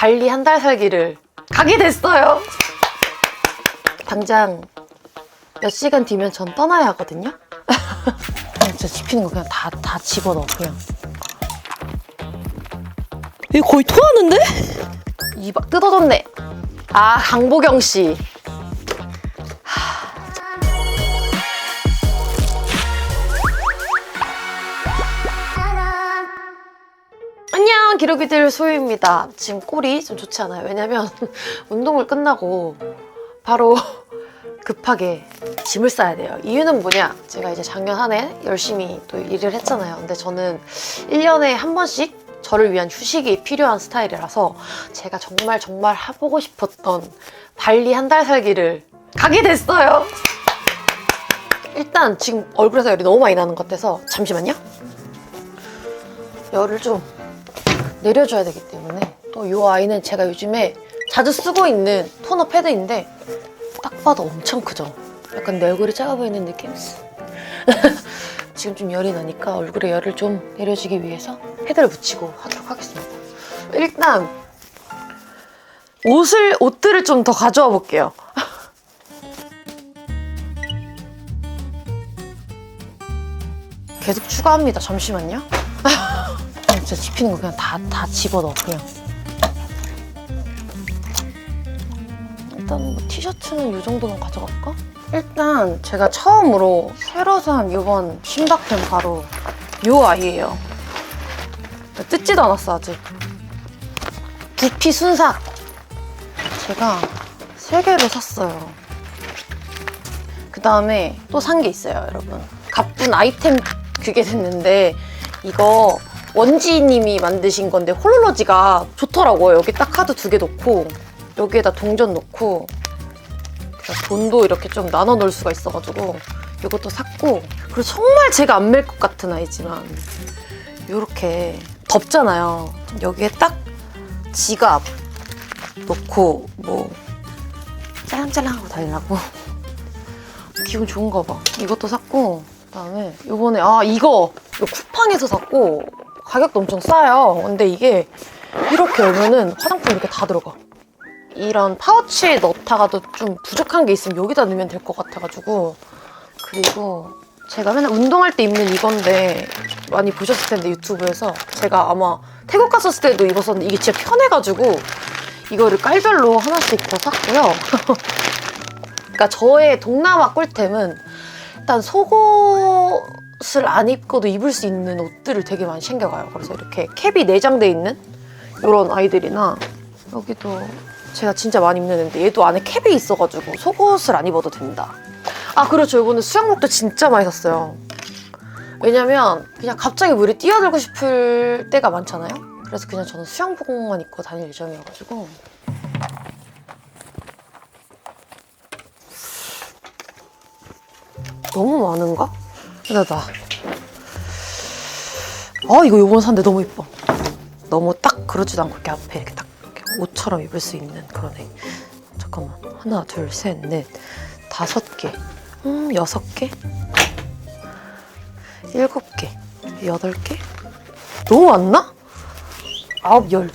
발리 한 달 살기를 가게 됐어요. 당장 몇 시간 뒤면 전 떠나야 하거든요. 진짜 집히는 거 그냥 다, 다 집어넣어, 그냥. 이거 거의 토하는데? 이박 뜯어졌네. 아, 강보경 씨. 기록이들 소유입니다. 지금 꼴이 좀 좋지 않아요. 왜냐면 운동을 끝나고 바로 급하게 짐을 싸야 돼요. 이유는 뭐냐? 제가 이제 작년 한 해 열심히 또 일을 했잖아요. 근데 저는 1년에 한 번씩 저를 위한 휴식이 필요한 스타일이라서 제가 정말 정말 해보고 싶었던 발리 한 달 살기를 가게 됐어요. 일단 지금 얼굴에서 열이 너무 많이 나는 것 같아서 잠시만요. 열을 좀 내려줘야 되기 때문에 또 이 아이는 제가 요즘에 자주 쓰고 있는 토너 패드인데 딱 봐도 엄청 크죠? 약간 내 얼굴이 작아 보이는 느낌? 지금 좀 열이 나니까 얼굴에 열을 좀 내려주기 위해서 패드를 붙이고 하도록 하겠습니다. 일단 옷을 옷들을 좀 더 가져와 볼게요. 계속 추가합니다. 잠시만요. 진짜 집히는 거 그냥 다, 다 집어넣어, 그냥. 일단 뭐 티셔츠는 이 정도는 가져갈까? 일단 제가 처음으로 새로 산 이번 신박템 바로 이 아이예요. 뜯지도 않았어, 아직. 부피 순삭! 제가 세 개를 샀어요. 그 다음에 또 산 게 있어요, 여러분. 가쁜 아이템 그게 됐는데 이거 원지님이 만드신 건데 홀로로지가 좋더라고요. 여기 딱 카드 두개 놓고 여기에다 동전 그래서 돈도 이렇게 좀 나눠 놓을 수가 있어가지고 이것도 샀고 그리고 정말 제가 안 멜 것 같은 아이지만 이렇게 덥잖아요. 여기에 딱 지갑 놓고 뭐 짤랑짤랑하고 다니라고 기분 좋은가 봐. 이것도 샀고 그다음에 요번에 아 이거 이거 쿠팡에서 샀고 가격도 엄청 싸요. 근데 이게 이렇게 열면은 화장품 이렇게 다 들어가. 이런 파우치에 넣다가도 좀 부족한 게 있으면 여기다 넣으면 될 것 같아가지고 그리고 제가 맨날 운동할 때 입는 이건데 많이 보셨을 텐데 유튜브에서 제가 아마 태국 갔었을 때도 입었었는데 이게 진짜 편해가지고 이거를 깔별로 하나씩 더 샀고요. 그러니까 저의 동남아 꿀템은 일단 속옷 을 안 입고도 입을 수 있는 옷들을 되게 많이 챙겨가요. 그래서 이렇게 캡이 내장돼 있는 이런 아이들이나 여기도 제가 진짜 많이 입는데 얘도 안에 캡이 있어가지고 속옷을 안 입어도 된다. 아 그렇죠. 이번에 수영복도 진짜 많이 샀어요. 왜냐면 그냥 갑자기 물에 뛰어들고 싶을 때가 많잖아요. 그래서 그냥 저는 수영복만 입고 다닐 예정이어가지고 너무 많은가? 근데 나. 아, 이거 요번 산데 너무 이뻐. 너무 딱 그러지도 않고 이렇게 앞에 이렇게 딱 옷처럼 입을 수 있는 그런 애. 잠깐만. 하나, 둘, 셋, 넷, 다섯 개. 음, 여섯 개. 일곱 개. 여덟 개. 너무 많나? 아홉, 열.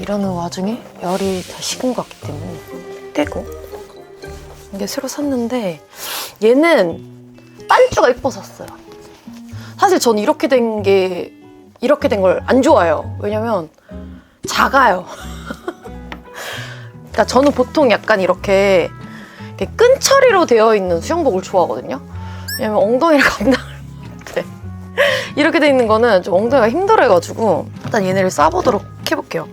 이러는 와중에 열이 다 식은 것 같기 때문에 떼고 이게 새로 샀는데 얘는 반주가 이뻐서 샀어요. 사실 전 이렇게 된 게 이렇게 된 걸 안 좋아해요. 왜냐면 작아요. 그러니까 저는 보통 약간 이렇게, 이렇게 끈 처리로 되어 있는 수영복을 좋아하거든요. 왜냐면 엉덩이를 감당을 못해. 이렇게 돼 있는 거는 좀 엉덩이가 힘들어해가지고 일단 얘네를 싸보도록 해볼게요.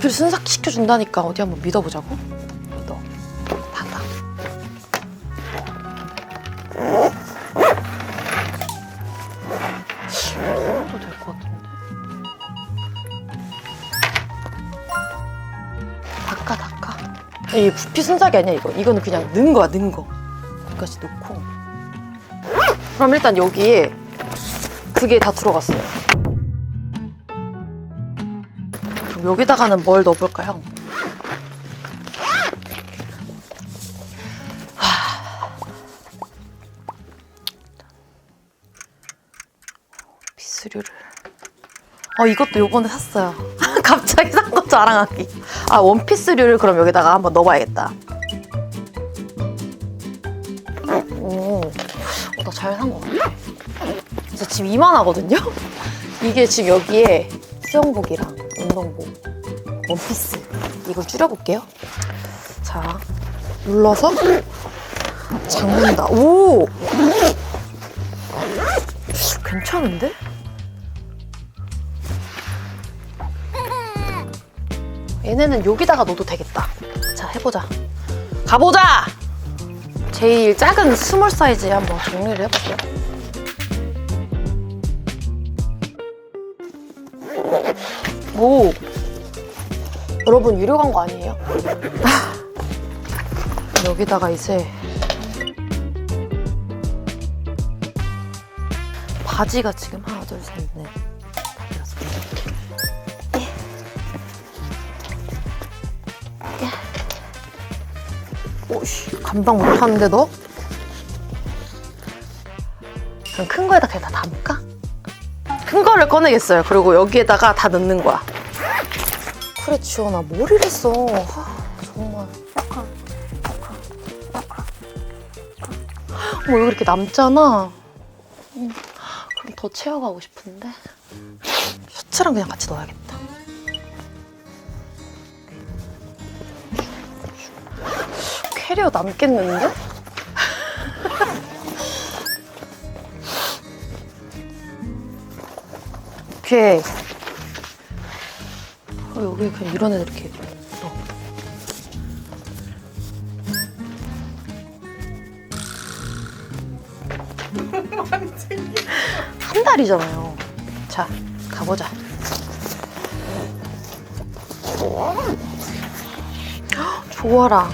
부피를 순삭시켜 준다니까 어디 한번 믿어보자고. 믿어. 닫아. 해도 될 것 같은데? 닦아 닦아. 이 부피 순삭이 아니야 이거. 이거는 그냥 넣은 거야 넣은 거. 여기까지 넣고. 그럼 일단 여기에 그게 다 들어갔어요 그럼 여기다가는 뭘 넣어볼까요? 하... 비스류를. 어 이것도 요번에 샀어요. 갑자기 산 거 자랑하기. 아 원피스류를 그럼 여기다가 한번 넣어봐야겠다. 오, 어, 나잘 산 거 같아. 진짜 지금 이만하거든요? 이게 지금 여기에 수영복이랑 운동복, 원피스 이걸 줄여볼게요. 자, 눌러서 잠근다. 오! 괜찮은데? 얘네는 여기다가 넣어도 되겠다. 자, 해보자. 가보자! 제일 작은 스몰 사이즈에 한번 정리를 해볼게요. 오! 여러분, 유료 광고 아니에요? 여기다가 이제 바지가 지금 하나, 둘, 셋, 넷. 예. 예. 오씨, 감당 못하는데 너? 그럼 큰 거에다 그냥 다 담을까? 큰 거를 꺼내겠어요. 그리고 여기에다가 다 넣는 거야. 그래, 지원아, 뭘 이랬어. 하, 정말. 뭐 여기 이렇게 남잖아. 음, 그럼 더 채워가고 싶은데. 셔츠랑 그냥 같이 넣어야겠다. 캐리어 남겠는데? 오케이. 어, 여기 그냥 이런 애들 이렇게 넣어. 한 달이잖아요. 자, 가보자. 헉, 좋아라.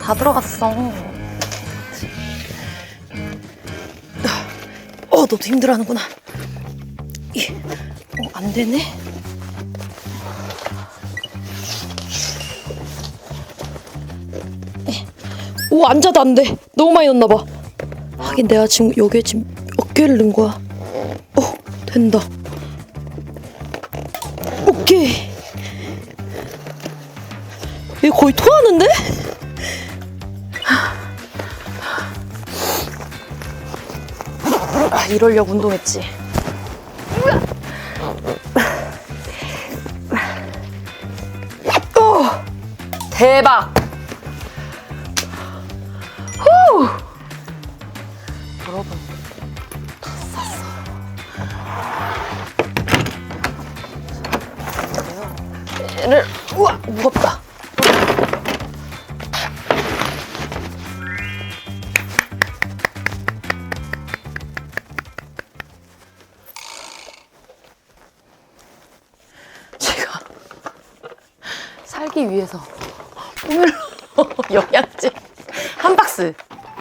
다 들어갔어. 어, 너도 힘들어하는구나. 이, 어, 안 되네. 오 앉아도 안 돼. 너무 많이 넣나 봐. 하긴 내가 지금 여기에 지금 어깨를 넣은 거야. 어 된다. 오케이. 얘 거의 토하는데? 아, 이러려고 운동했지. 어, 대박. 무겁다. 제가 살기 위해서 포뮬러 영양제 한 박스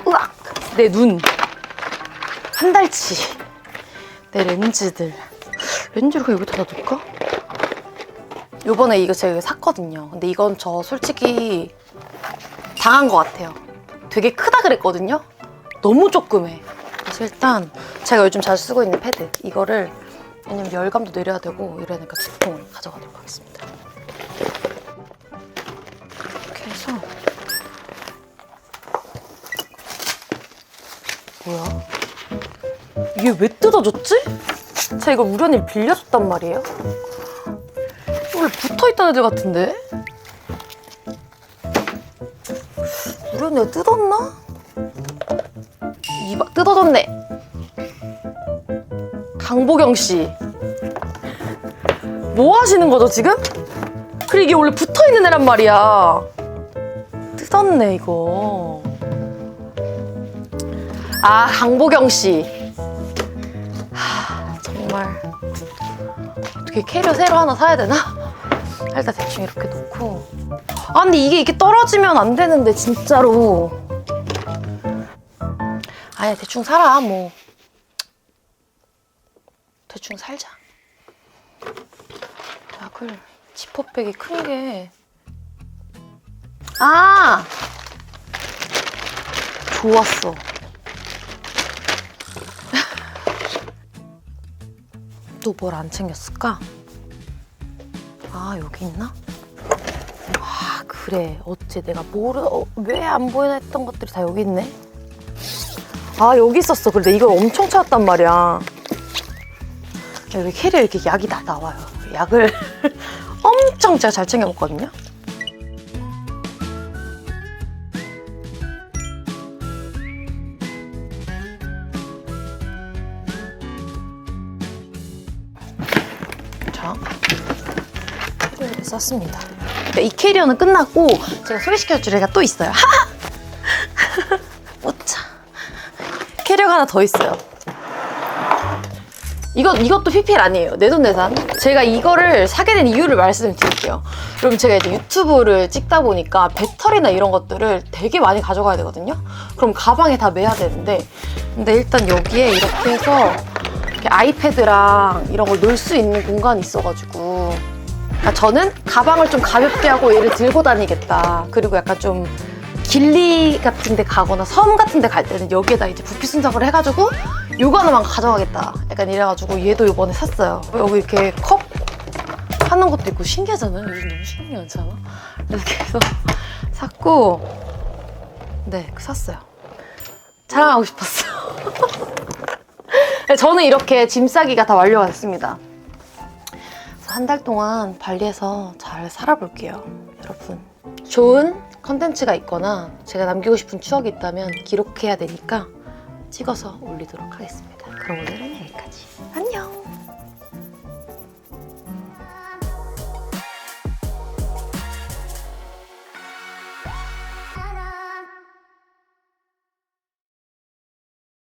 으악 내눈 한 달치 내 렌즈들 렌즈를 여기다 놔둘까? 요번에 이거 제가 샀거든요 근데 이건 저 솔직히 당한 것 같아요 되게 크다 그랬거든요 너무 조그매 그래서 일단 제가 요즘 자주 쓰고 있는 패드 이거를 왜냐면 열감도 내려야 되고 이러니까 두 통을 가져가도록 하겠습니다. 이렇게 해서 뭐야? 이게 왜 뜯어졌지? 제가 이거 우연히 빌려줬단 말이에요. 원래 붙어있던 애들 같은데? 우연히 뜯었나? 이봐 뜯어졌네. 강보경 씨. 뭐 하시는 거죠, 지금? 그리고 이게 원래 붙어 있는 애란 말이야. 뜯었네, 이거. 아, 강보경 씨. 하, 정말. 어떻게 캐리어 새로 하나 사야 되나? 일단 대충 이렇게 놓고. 아, 근데 이게 이렇게 떨어지면 안 되는데, 진짜로. 아니, 대충 살아, 뭐. 대충 살자. 약을 지퍼백이 큰 게. 아! 좋았어. 또 뭘 안 챙겼을까? 아 여기 있나? 아 그래 어째 내가 뭐를 왜안 보이나 했던 것들이 다 여기 있네. 아 여기 있었어. 근데 이걸 엄청 찾았단 말이야. 여기 캐리에 이렇게 약이 다 나와요. 약을 엄청 제가 잘 챙겨 먹거든요. 자, 썼습니다. 네, 이 캐리어는 끝났고 제가 소개시켜 줄 애가 또 있어요. 오차. 캐리어가 하나 더 있어요. 이거, 이것도 PPL 아니에요. 내돈내산. 제가 이거를 사게 된 이유를 말씀드릴게요. 여러분, 제가 이제 유튜브를 찍다 보니까 배터리나 이런 것들을 되게 많이 가져가야 되거든요. 그럼 가방에 다 매야 되는데. 근데 일단 여기에 이렇게 해서 이렇게 아이패드랑 이런 걸 놓을 수 있는 공간이 있어가지고. 그러니까 저는 가방을 좀 가볍게 하고 얘를 들고 다니겠다. 그리고 약간 좀 길리 같은 데 가거나 섬 같은 데 갈 때는 여기에다 이제 부피 순삭을 해가지고 요거 하나만 가져가겠다. 약간 이래가지고 얘도 요번에 샀어요. 여기 이렇게 컵 하는 것도 있고 신기하잖아요. 요즘 너무 신기하지 않아? 이렇게 해서 샀고 네, 샀어요. 자랑하고 싶었어요. 네, 저는 이렇게 짐 싸기가 다 완료가 됐습니다. 한 달 동안 발리에서 잘 살아볼게요. 여러분. 좋은 컨텐츠가 있거나 제가 남기고 싶은 추억이 있다면 기록해야 되니까 찍어서 올리도록 하겠습니다. 그럼 오늘은 여기까지. 안녕!